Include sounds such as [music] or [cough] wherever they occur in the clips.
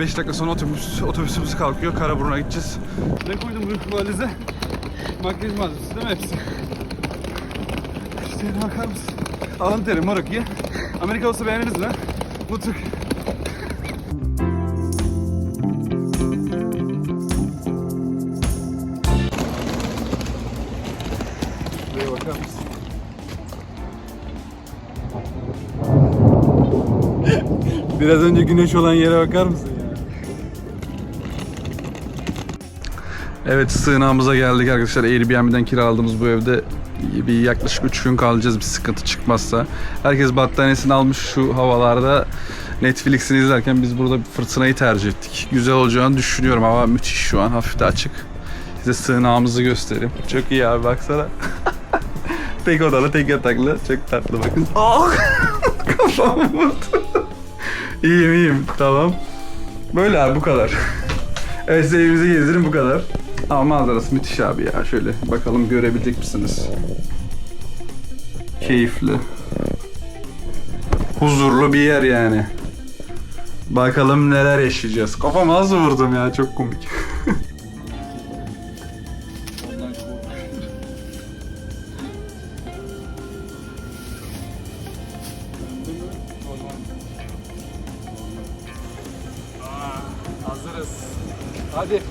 5 dakika sonra otobüs, otobüsümüz kalkıyor. Karaburun'a gideceğiz. Ne koydum bu valize? Makyaj malzemesi değil mi hepsi? İşte bakar mısın? Alın teri moruk ye. Amerika olsa beğeniriz lan. Bu Türk. Buraya bakar mısın? Biraz önce güneş olan yere bakar mısın Evet sığınağımıza geldik arkadaşlar. Airbnb'den kiraladığımız bu evde bir yaklaşık 3 gün kalacağız bir sıkıntı çıkmazsa. Herkes battaniyesini almış şu havalarda Netflix'ini izlerken biz burada bir fırtınayı tercih ettik. Güzel olacağını düşünüyorum. Hava müthiş şu an hafif de açık. Size sığınağımızı göstereyim. Çok iyi abi baksana. [laughs] tek odalı tek yataklı. Çok tatlı bakın. Oh! [laughs] Kafam vurdu. iyiyim iyiyim tamam. Böyle abi bu kadar. Evet size evimizi gezdirin bu kadar. Ama manzarası müthiş abi ya. Şöyle bakalım görebilecek misiniz? Keyifli. Huzurlu bir yer yani. Bakalım neler yaşayacağız. Kafama az vurdum ya çok komik. Hazırız. Hadi.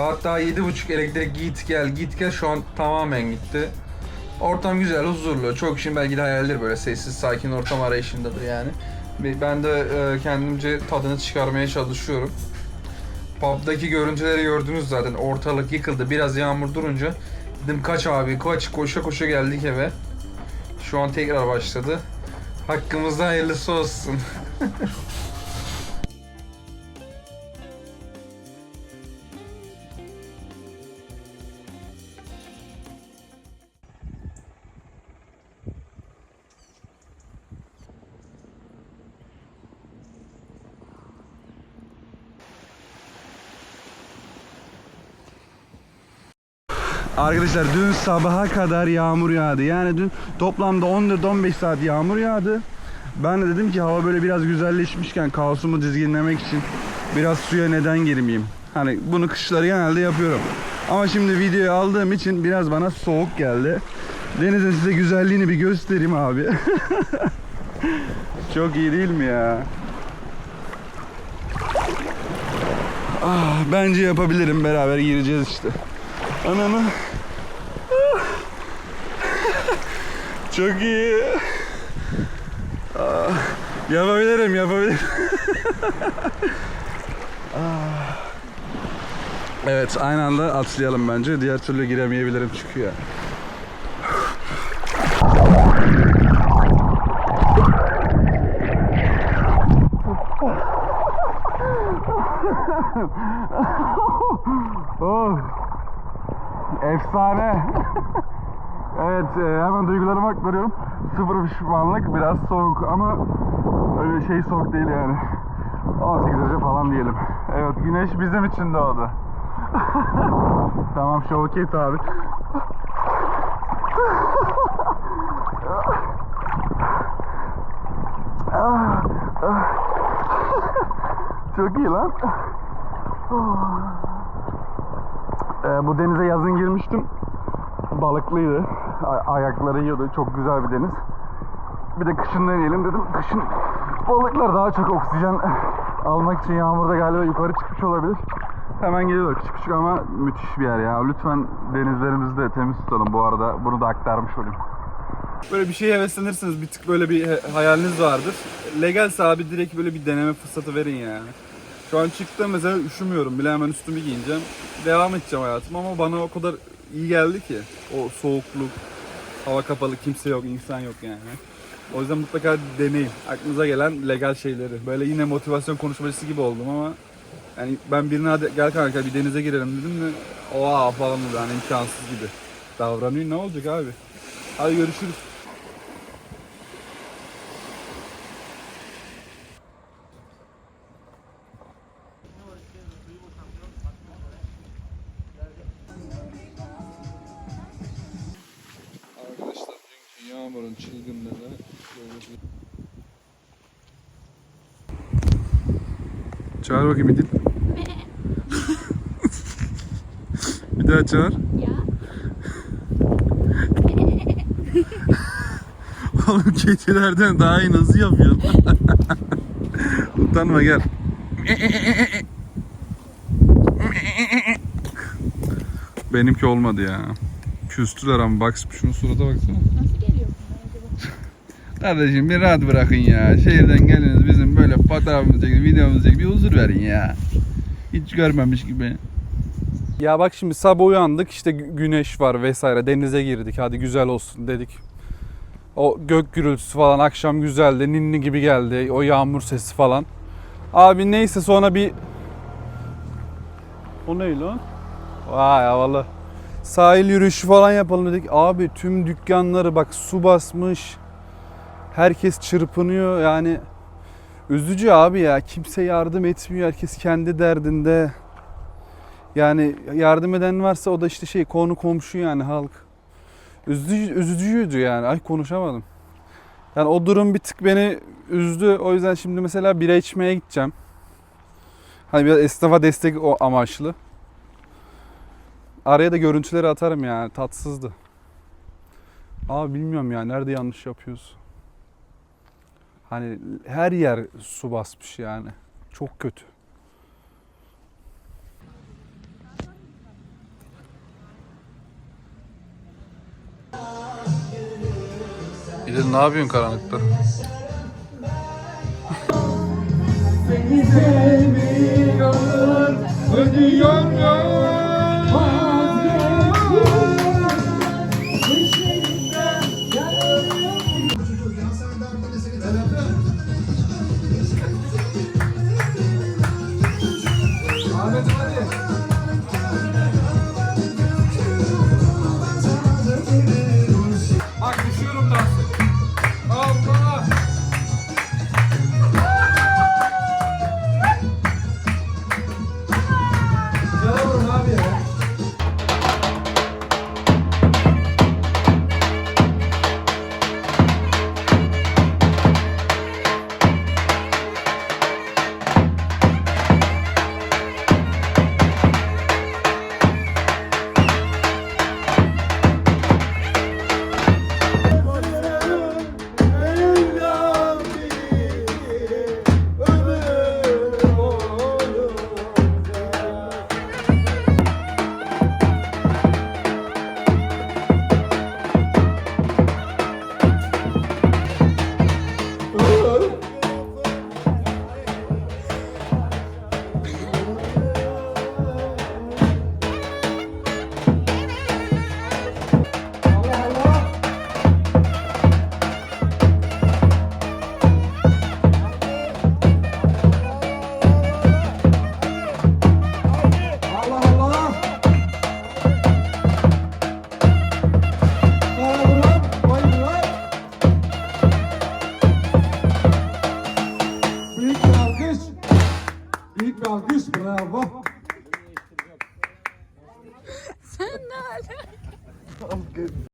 Saat daha yedi buçuk elektrik git gel git gel şu an tamamen gitti. Ortam güzel, huzurlu. Çok kişinin belki de hayalleri böyle sessiz, sakin ortam arayışındadır yani. Ben de e, kendimce tadını çıkarmaya çalışıyorum. Pub'daki görüntüleri gördünüz zaten. Ortalık yıkıldı. Biraz yağmur durunca dedim kaç abi kaç koşa koşa geldik eve. Şu an tekrar başladı. Hakkımızda hayırlısı olsun. [laughs] Arkadaşlar dün sabaha kadar yağmur yağdı. Yani dün toplamda 14-15 saat yağmur yağdı. Ben de dedim ki hava böyle biraz güzelleşmişken kaosumu dizginlemek için biraz suya neden girmeyeyim. Hani bunu kışları genelde yapıyorum. Ama şimdi videoyu aldığım için biraz bana soğuk geldi. Denizin size güzelliğini bir göstereyim abi. [laughs] Çok iyi değil mi ya? Ah, bence yapabilirim. Beraber gireceğiz işte. Ananı. Çok iyi. Ah, yapabilirim, yapabilirim. [laughs] Ah. Evet, aynı anda atlayalım bence. Diğer türlü giremeyebilirim çünkü ya. Oh. [laughs] Efsane. [laughs] evet e, hemen duygularımı aktarıyorum. Sıfır pişmanlık biraz soğuk ama öyle şey soğuk değil yani. 18 derece falan diyelim. Evet güneş bizim için doğdu. [laughs] tamam şoket abi. [laughs] Çok iyi lan. Ee, bu denize yazın girmiştim. Balıklıydı. A- ayakları yiyordu. Çok güzel bir deniz. Bir de kışın deneyelim dedim. Kışın balıklar daha çok oksijen almak için yağmurda galiba yukarı çıkmış olabilir. Hemen geliyorlar küçük küçük ama müthiş bir yer ya. Lütfen denizlerimizi de temiz tutalım bu arada. Bunu da aktarmış olayım. Böyle bir şeye heveslenirsiniz. Bir tık böyle bir hayaliniz vardır. Legalse abi direkt böyle bir deneme fırsatı verin yani. Şu an çıktım mesela üşümüyorum bile hemen üstümü giyineceğim. Devam edeceğim hayatım ama bana o kadar iyi geldi ki. O soğukluk, hava kapalı, kimse yok, insan yok yani. O yüzden mutlaka deneyin. Aklınıza gelen legal şeyleri. Böyle yine motivasyon konuşmacısı gibi oldum ama yani ben birine hadi gel kanka bir denize girelim dedim mi oha falan dedi hani imkansız gibi davranıyor. Ne olacak abi? Hadi görüşürüz. Yağmurun çılgınlığını Çağır bakayım İdil. [laughs] bir daha çağır. Ya. [laughs] Oğlum kedilerden daha iyi nasıl yapıyorsun? [laughs] Utanma gel. Benimki olmadı ya. Küstüler ama bak şunun surata baksana. Kardeşim bir rahat bırakın ya. Şehirden geliniz bizim böyle fotoğrafımızı çekin, videomuzu çekin. Bir huzur verin ya. Hiç görmemiş gibi. Ya bak şimdi sabah uyandık işte gü- güneş var vesaire denize girdik hadi güzel olsun dedik. O gök gürültüsü falan akşam güzeldi ninni gibi geldi o yağmur sesi falan. Abi neyse sonra bir... O ne lan? Vay havalı. Sahil yürüyüşü falan yapalım dedik. Abi tüm dükkanları bak su basmış. Herkes çırpınıyor yani. Üzücü abi ya. Kimse yardım etmiyor. Herkes kendi derdinde. Yani yardım eden varsa o da işte şey konu komşu yani halk. Üzücü, üzücüydü yani. Ay konuşamadım. Yani o durum bir tık beni üzdü. O yüzden şimdi mesela bira içmeye gideceğim. Hani biraz esnafa destek o amaçlı. Araya da görüntüleri atarım yani. Tatsızdı. Abi bilmiyorum ya nerede yanlış yapıyoruz. Hani her yer su basmış yani. Çok kötü. İdil ne yapıyorsun karanlıkta? Bak